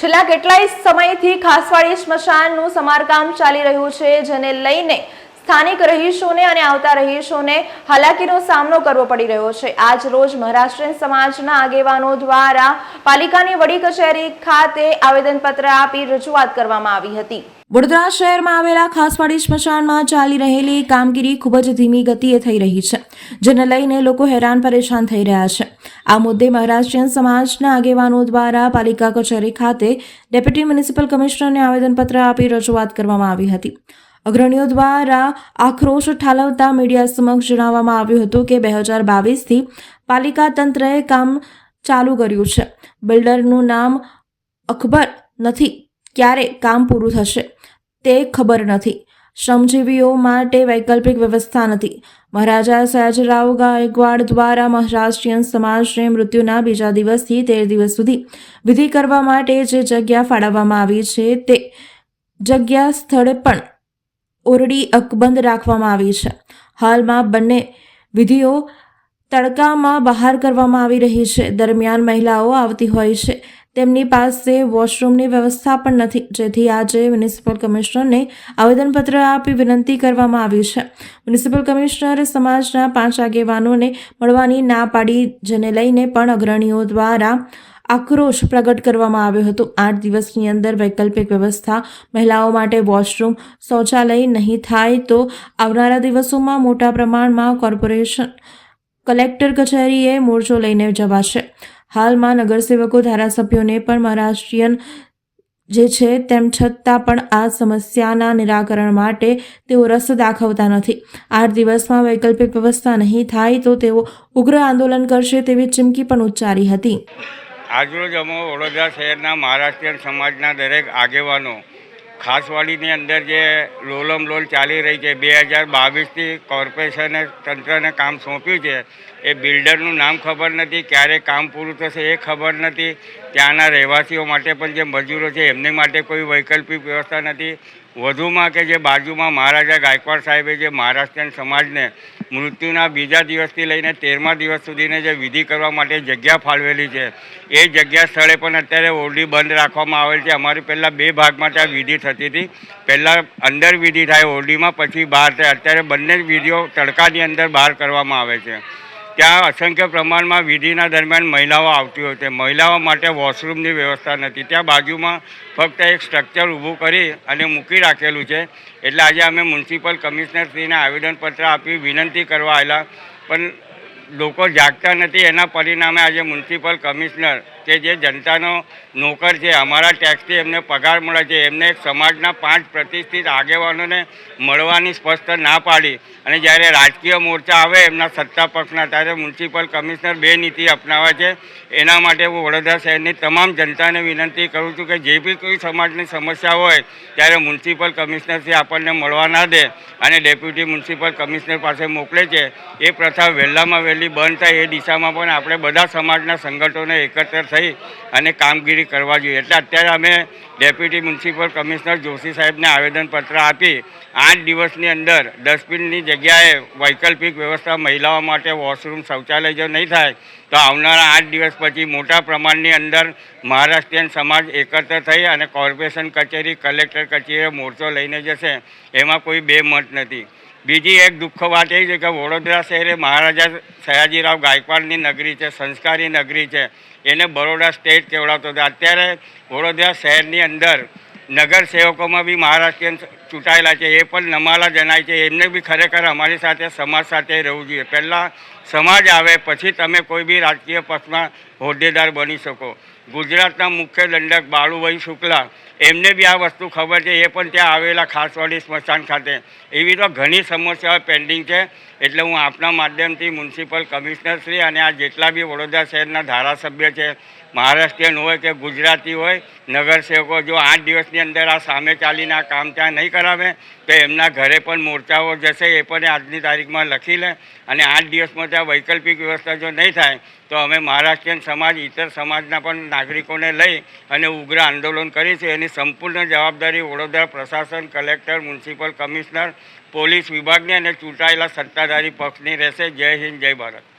છેલ્લા કેટલાય સમયથી ખાસવાડી સ્મશાનનું સમારકામ ચાલી રહ્યું છે જેને લઈને સ્થાનિક રહીશોને અને આવતા રહીશોને હાલાકીનો સામનો કરવો પડી રહ્યો છે. આજ રોજ મહારાષ્ટ્રીયન સમાજના આગેવાનો દ્વારા પાલિકાની વડી કચેરી ખાતે આવેદનપત્ર આપી રજૂઆત કરવામાં આવી હતી. વડોદરા શહેરમાં આવેલા ખાસવાડી સ્મશાનમાં ચાલી રહેલી કામગીરી ખૂબ જ ધીમી ગતિએ થઈ રહી છે, જેને લઈને લોકો હેરાન પરેશાન થઈ રહ્યા છે. આ મુદ્દે મહારાષ્ટ્રીયન સમાજના આગેવાનો દ્વારા પાલિકા કચેરી ખાતે ડેપ્યુટી મ્યુનિસિપલ કમિશનરને આવેદનપત્ર આપી રજૂઆત કરવામાં આવી હતી. અગ્રણીઓ દ્વારા આક્રોશ ઠાલવતા મીડિયા સમક્ષ જણાવવામાં આવ્યું હતું કે બે હજાર બાવીસથી પાલિકા તંત્રએ કામ ચાલુ કર્યું છે. બિલ્ડરનું નામ અકબર નથી. ક્યારે કામ પૂરું થશે તે ખબર નથી. શ્રમજીવીઓ માટે વૈકલ્પિક વ્યવસ્થા નથી. મહારાજા સયાજીરાવ ગાયકવાડ દ્વારા મહારાષ્ટ્રીયન સમાજને મૃત્યુના બીજા દિવસથી તેર દિવસ સુધી વિધિ કરવા માટે જે જગ્યા ફાળવવામાં આવી છે તે જગ્યા સ્થળે પણ ઓરડી અકબંધ રાખવામાં આવી છે. હાલમાં બંને વિધિઓ તડકામાં બહાર કરવામાં આવી રહી છે. દરમિયાન મહિલાઓ આવતી હોય છે. તેમની પાસે વોશરૂમની વ્યવસ્થા પણ નથી. જેથી આજે મ્યુનિસિપલ કમિશનરને આવેદનપત્ર આપી વિનંતી કરવામાં આવી છે. મ્યુનિસિપલ કમિશનરે સમાજના પાંચ આગેવાનોને મળવાની ના પાડી, જેને લઈને પણ અગ્રણીઓ દ્વારા આક્રોશ પ્રગટ કરવામાં આવ્યો હતો. આઠ દિવસની અંદર વૈકલ્પિક વ્યવસ્થા, મહિલાઓ માટે વોશરૂમ, શૌચાલય નહીં થાય તો આવનારા દિવસોમાં મોટા પ્રમાણમાં કોર્પોરેશન કલેક્ટર કચેરીએ મોરચો લઈને જવાશે. હાલમાં નગરસેવકો, ધારાસભ્યોને પણ મહારાષ્ટ્રીયન જે છે તેમ છતાં પણ આ સમસ્યાના નિરાકરણ માટે તેઓ રસ દાખવતા નથી. આઠ દિવસમાં વૈકલ્પિક વ્યવસ્થા નહીં થાય તો તેઓ ઉગ્ર આંદોલન કરશે તેવી ચીમકી પણ ઉચ્ચારી હતી. આજરોજ અમે વડોદરા શહેરના મહારાષ્ટ્રીયન સમાજના દરેક આગેવાનો ખાસવાડીની અંદર જે લોલમ લોલ ચાલી રહી છે, બે હજાર બાવીસથી કોર્પોરેશને તંત્રને કામ સોંપ્યું છે, એ બિલ્ડરનું નામ ખબર નથી, ક્યારે કામ પૂરું થશે એ ખબર નથી, ત્યાંના રહેવાસીઓ માટે પણ જે મજૂરો છે, એમની માટે કોઈ વૈકલ્પિક વ્યવસ્થા નથી વધુમાં કે જે બાજુમાં મહારાજા ગાયકવાડ સાહેબે જે મહારાષ્ટ્રીયન સમાજને મૃત્યુના બીજા દિવસથી લઈને તેરમા દિવસ સુધીને જે વિધિ કરવા માટે જગ્યા ફાળવેલી છે, એ જગ્યા સ્થળે પણ અત્યારે ઓરડી બંધ રાખવામાં આવેલ છે. અમારી પહેલાં બે ભાગમાં ત્યાં વિધિ થતી હતી. પહેલાં અંદર વિધિ થાય ઓરડીમાં, પછી બહાર થાય. અત્યારે બંને વિધિઓ તડકાની અંદર બહાર કરવામાં આવે છે. ત્યાં અસંખ્ય પ્રમાણમાં વિધિના દરમિયાન મહિલાઓ આવતી હોય છે. મહિલાઓ માટે વોશરૂમની વ્યવસ્થા નથી. ત્યાં બાજુમાં ફક્ત એક સ્ટ્રક્ચર ઊભું કરી અને મૂકી રાખેલું છે. એટલે આજે અમે મ્યુનિસિપલ કમિશનરશ્રીને આવેદનપત્ર આપી વિનંતી કરવા આવેલા. પણ લોકો જાગતા નથી. એના પરિણામે આજે મ્યુનિસિપલ કમિશનર કે જે જનતાનો નોકર છે, અમારા ટેક્સથી એમને પગાર મળે છે, એમને સમાજના પાંચ પ્રતિષ્ઠિત આગેવાનોને મળવાની સ્પષ્ટ ના પાડી. અને જ્યારે રાજકીય મોરચા આવે, એમના સત્તા પક્ષના, ત્યારે મ્યુનિસિપલ કમિશનર બે નીતિ અપનાવે છે. એના માટે હું વડોદરા શહેરની તમામ જનતાને વિનંતી કરું છું કે જે બી કોઈ સમાજની સમસ્યા હોય, ત્યારે મ્યુનિસિપલ કમિશનરથી આપણને મળવા ના દે અને ડેપ્યુટી મ્યુનિસિપલ કમિશનર પાસે મોકલે છે. એ પ્રથા વહેલામાં વહેલી બંધ થાય, એ દિશામાં પણ આપણે બધા સમાજના સંગઠનો એકત્ર થઈ અને કામગીરી કરવા જોઈએ. એટલે અત્યારે અમે ડેપ્યુટી મ્યુનિસિપલ કમિશનર જોશી સાહેબને આવેદનપત્ર આપી આઠ દિવસની અંદર ડસ્ટબિનની જગ્યાએ વૈકલ્પિક વ્યવસ્થા મહિલાઓ માટે વોશરૂમ શૌચાલય જો નહીં થાય, તો આવનારા આઠ દિવસ પછી મોટા પ્રમાણની અંદર મહારાષ્ટ્રીયન સમાજ એકત્ર થઈ અને કોર્પોરેશન કચેરી, કલેક્ટર કચેરીએ મોરચો લઈને જશે. એમાં કોઈ બે મત નથી. બીજી એક દુઃખ વાત એ છે કે વડોદરા શહેરે મહારાજા સયાજીરાવ ગાયકવાડની નગરી છે, સંસ્કારી નગરી છે. એને બરોડા સ્ટેટ કહેવડાવતો હતો. અત્યારે વડોદરા શહેરની અંદર નગર સેવકોમાં બી મહારાષ્ટ્રીયન ચૂંટાયેલા છે, એ પણ નમાલા જણાય છે. એમને બી ખરેખર અમારી સાથે સમાજ સાથે રહેવું જોઈએ. પહેલાં સમાજ આવે, પછી તમે કોઈ બી રાજકીય પક્ષમાં હોદ્દેદાર બની શકો. ગુજરાતના મુખ્ય દંડક બાળુભાઈ શુક્લા, એમને બી આ વસ્તુ ખબર છે, એ પણ ત્યાં આવેલા ખાસવાડી સ્મશાન ખાતે. એવી તો ઘણી સમસ્યાઓ પેન્ડિંગ છે. એટલે હું આપના માધ્યમથી મ્યુનિસિપલ કમિશનરશ્રી અને આ જેટલા બી વડોદરા શહેરના ધારાસભ્ય છે, મહારાષ્ટ્રીયન હોય કે ગુજરાતી હોય, નગરસેવકો, જો આઠ દિવસની અંદર આ સામે ચાલીને આ કામ ત્યાં નહીં કરાવે તો એમના ઘરે પણ મોરચાઓ જશે, એ પણ આજની તારીખમાં લખી લે. અને આઠ દિવસમાં ત્યાં વૈકલ્પિક વ્યવસ્થા જો નહીં થાય, તો અમે મહારાષ્ટ્રીયન સમાજ ઇતર સમાજના પણ નાગરિકોને લઈ અને ઉગ્ર આંદોલન કરીશું એની સંપૂર્ણ જવાબદારી વડોદરા પ્રશાસન, કલેક્ટર, મ્યુનિસિપલ કમિશનર, પોલીસ વિભાગની અને ચૂંટાયેલા સત્તાધારી પક્ષની રહેશે. જય હિન્દ, જય ભારત.